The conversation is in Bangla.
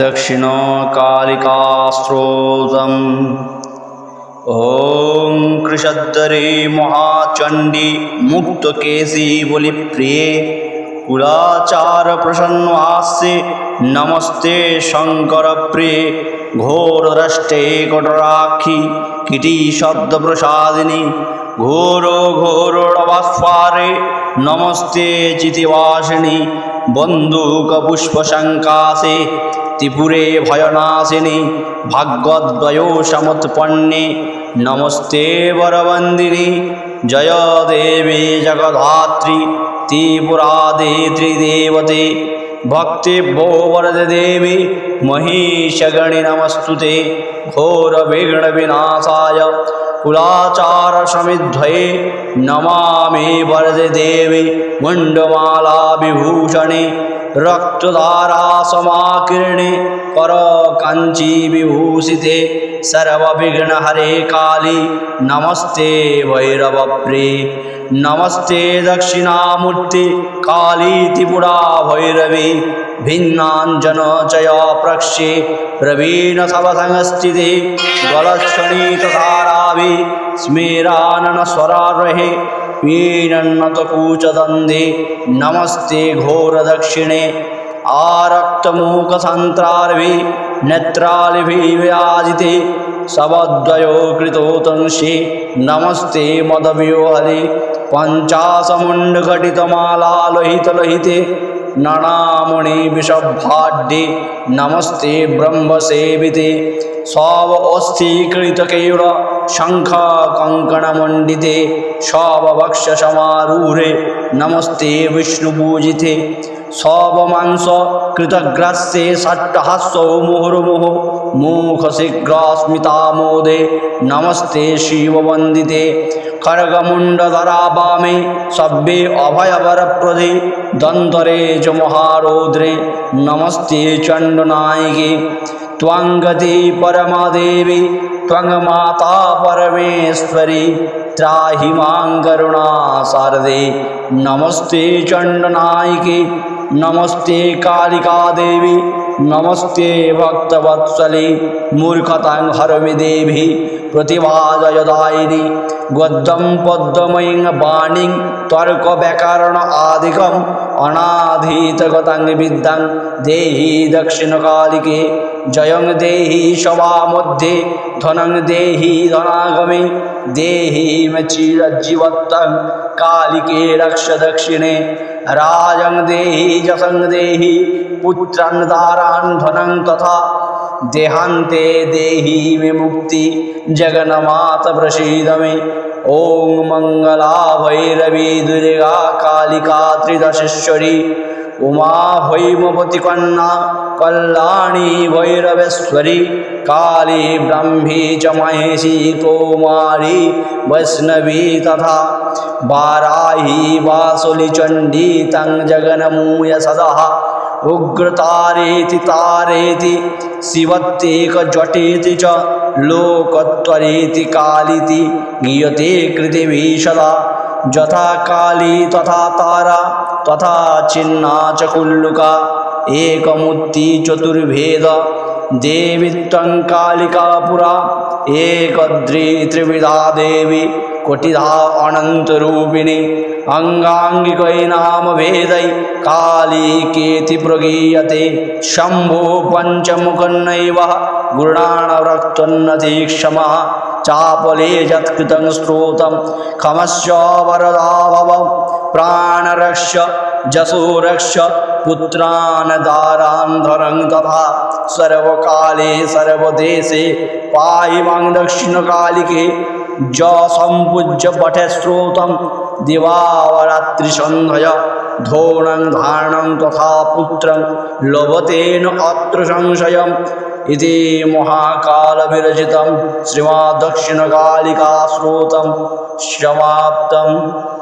दक्षिणकालिकास्रोतम् ॐ कृषद्धरे महाचण्डी मुक्तकेशी बलिप्रिये कुलाचारप्रसन्नहास्ये नमस्ते शङ्करप्रिये घोरदष्टे कटराक्षि किटीशब्दप्रसादिनि घोरो घोरोडवास्फारे नमस्ते चितिवासिनि ত্রিপুরে ভয়নাশিনী, ভাগ্যদ্বয় সমৎপন্নে। নমস্তে বরবন্দিনী, জয় দেবী জগধাত্রী ত্রিপুরা দে ত্রিদেবতে। ভক্তিভ্যো বরদে দেবী মহিষগণি নমস্তুতে। ঘোরবিঘ্নবিনাশায় घोरविघ्नविनाशाय कुलाचारसमिध्वये नमामि वरदे देवी मुण्डमाला विभूषणे पर कंची विभूषिते सर्वविघ्नहरे काली। नमस्ते भैरवप्रिये नमस्ते दक्षिणामूर्ति काली त्रिपुरा भैरवी भिन्नाञ्जनचया प्रक्ष्ये प्रवीणसवसंस्थिते गलक्षणीतधाराभि स्मेराननस्वरारहे पीनन्नतकूचदन्धे नमस्ते घोरदक्षिणे आरक्तमूकसन्त्रार्भि नेत्रालिभिव्याजिते शवद्वयो कृतोतंशे नमस्ते পঞ্চাশমুণ্ড ঘটিত মালা লোহিত লোহিতে নানামণি বিষভাঢ্যে নমস্তে ব্রহ্মসেবিতে সব অস্থিকৃত কেউর শঙ্খ কঙ্কণমণ্ডিতে সব বক্ষ সমারূঢ়ে নমস্তে বিষ্ণুপূজিতে সব মাংস কৃতগ্রাস্যে সাট্টহাস্য মুহুর্মুহ मुखशीघ्रस्मितामोदे नमस्ते शिववन्दिते खड्गमुण्डधरा वामे सव्ये अभयवरप्रदे दन्तरे च महारौद्रे नमस्ते चण्डनायिके त्वाङ्गति परमादेवी त्वङ्माता परमेश्वरी त्राहि मां करुणा शारदे नमस्ते चण्डनायिके নমস্তে কালিকা দেবী, নমস্তে ভক্তবৎসলী, মূর্খতাং হরমি দেবী, প্রতিভাজয়দায়িনী, গদ্যম পদ্মময়ী বাণী তর্ক ব্যাকরণ আদিকম, অনাধীতগতাং বিদ্যাং দেহি দক্ষিণকালিকে, জয়ং দেহি সবা মধ্যে ধনং দেহি ধনাগমে দেহি মচিরজ্জীবত্তং কালিকে রক্ষ দক্ষিণে राजं देहि, जसं देहि, पुत्रं दारान् धनं तथा देहान्ते देहि मे मुक्ति जगन्मात प्रसीद मे ॐ मङ्गला भैरवी, दुर्गा कालिका, त्रिदशेश्वरी। উমা হৈমবতী কন্যা কল্যাণী ভৈরবেশ্বরী, কালী ব্রহ্মী চ মহেশী, কৌমারী, বৈষ্ণবী তথা বারাহী, বাসুলি, চণ্ডী তং জগনমূয় সদা, উগ্রতারেতি, তারেতি শিবত্যেকজটেতি চ, লোকত্বরেতি, কালিতি, গীয়তে কৃতিভী যথা কালী তথা তারা তথা চিন্না চকুল্লুকা একমূর্তি চতুর্ভেদ দেবী কালিকা পুরা। ఏకద్రీ త్రివిధాదేవి కొటిదా అనంతరూపిణి అంగాంగికైనామభేదై కాళీ కేతి ప్రగీయతే శంభో పంచముఖన్నైవ గురుణాణవ్రక్తున్నతీక్షమ చాపలే జత్కృతం శ్రోతం ఖమశ్చ వరదాభవం प्राणरक्ष जसोरक्ष पुत्रान पुत्रानदारान्धरं तथा सर्वकाले, सर्वदेशे, पायि माँ दक्षिणकालिके, जसम्पूज्य पठस्रोतं दिवावरात्रिसन्धय धोणं धारणं तथा पुत्रं लभतेन अत्र संशयम् इति महाकालविरचितं श्रीमा दक्षिणकालिकाश्रोतं समाप्तम्